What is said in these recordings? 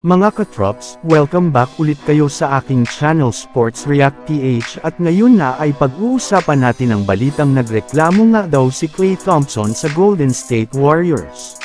Mga katrops, welcome back ulit kayo sa aking channel Sports React PH at ngayon na ay pag-uusapan natin ang balitang nagreklamo nga daw si Klay Thompson sa Golden State Warriors.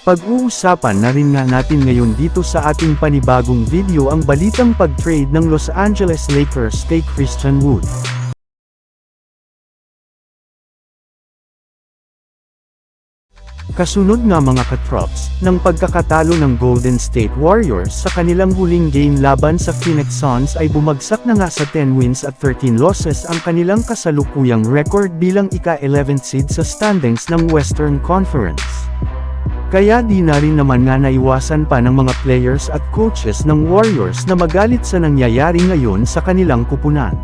Pag-uusapan na rin nga natin ngayon dito sa ating panibagong video ang balitang pag-trade ng Los Angeles Lakers kay Christian Wood. Kasunod nga mga katrops, ng pagkakatalo ng Golden State Warriors sa kanilang huling game laban sa Phoenix Suns ay bumagsak na nga sa 10 wins at 13 losses ang kanilang kasalukuyang record bilang ika-11 seed sa standings ng Western Conference. Kaya di na rin naman nga naiwasan pa ng mga players at coaches ng Warriors na magalit sa nangyayari ngayon sa kanilang kupunan.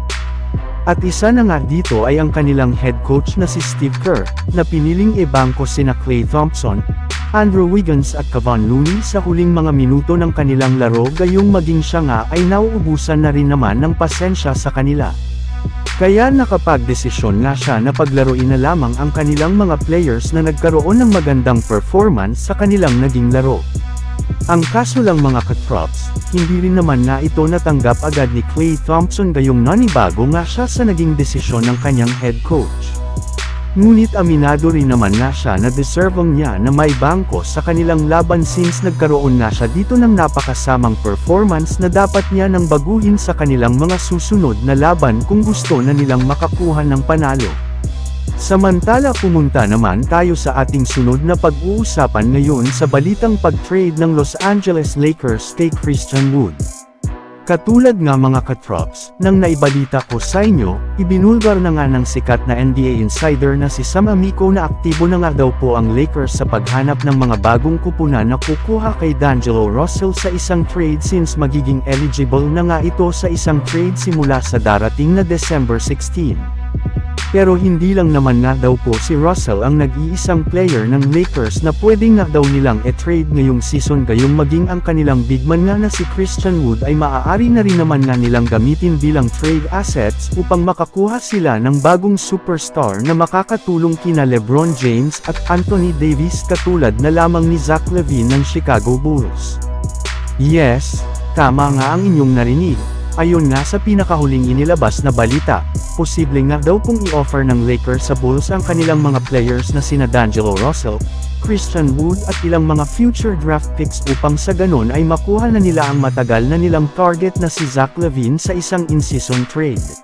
At isa na nga dito ay ang kanilang head coach na si Steve Kerr, na piniling ibangko sina Klay Thompson, Andrew Wiggins at Kevon Looney sa huling mga minuto ng kanilang laro gayong maging siya nga ay nauubusan na rin naman ng pasensya sa kanila. Kaya nakapagdesisyon nga siya na paglaruin na lamang ang kanilang mga players na nagkaroon ng magandang performance sa kanilang naging laro. Ang kaso lang mga katrops, hindi rin naman na ito natanggap agad ni Klay Thompson gayong nanibago nga siya sa naging desisyon ng kanyang head coach. Ngunit aminado rin naman nga siya na deservong niya na may bangko sa kanilang laban since nagkaroon nga siya dito ng napakasamang performance na dapat niya nang baguhin sa kanilang mga susunod na laban kung gusto na nilang makakuha ng panalo. Samantala pumunta naman tayo sa ating sunod na pag-uusapan ngayon sa balitang pag-trade ng Los Angeles Lakers kay Christian Wood. Katulad nga mga katrops, nang naibalita ko sa inyo, ibinulgar na nga ng sikat na NBA insider na si Sam Amico na aktibo na nga daw po ang Lakers sa paghanap ng mga bagong kupunan na kukuha kay D'Angelo Russell sa isang trade since magiging eligible na nga ito sa isang trade simula sa darating na December 16. Pero hindi lang naman nga daw po si Russell ang nag-iisang player ng Lakers na pwede nga daw nilang e-trade ngayong season gayong maging ang kanilang bigman nga na si Christian Wood ay maaari na rin naman nga nilang gamitin bilang trade assets upang makakuha sila ng bagong superstar na makakatulong kina Lebron James at Anthony Davis katulad na lamang ni Zach Levine ng Chicago Bulls. Yes, tama nga ang inyong narinig. Ayon nga sa pinakahuling inilabas na balita, posible nga daw kung i-offer ng Lakers sa Bulls ang kanilang mga players na sina D'Angelo Russell, Christian Wood at ilang mga future draft picks upang sa ganon ay makuha na nila ang matagal na nilang target na si Zach Levine sa isang in-season trade.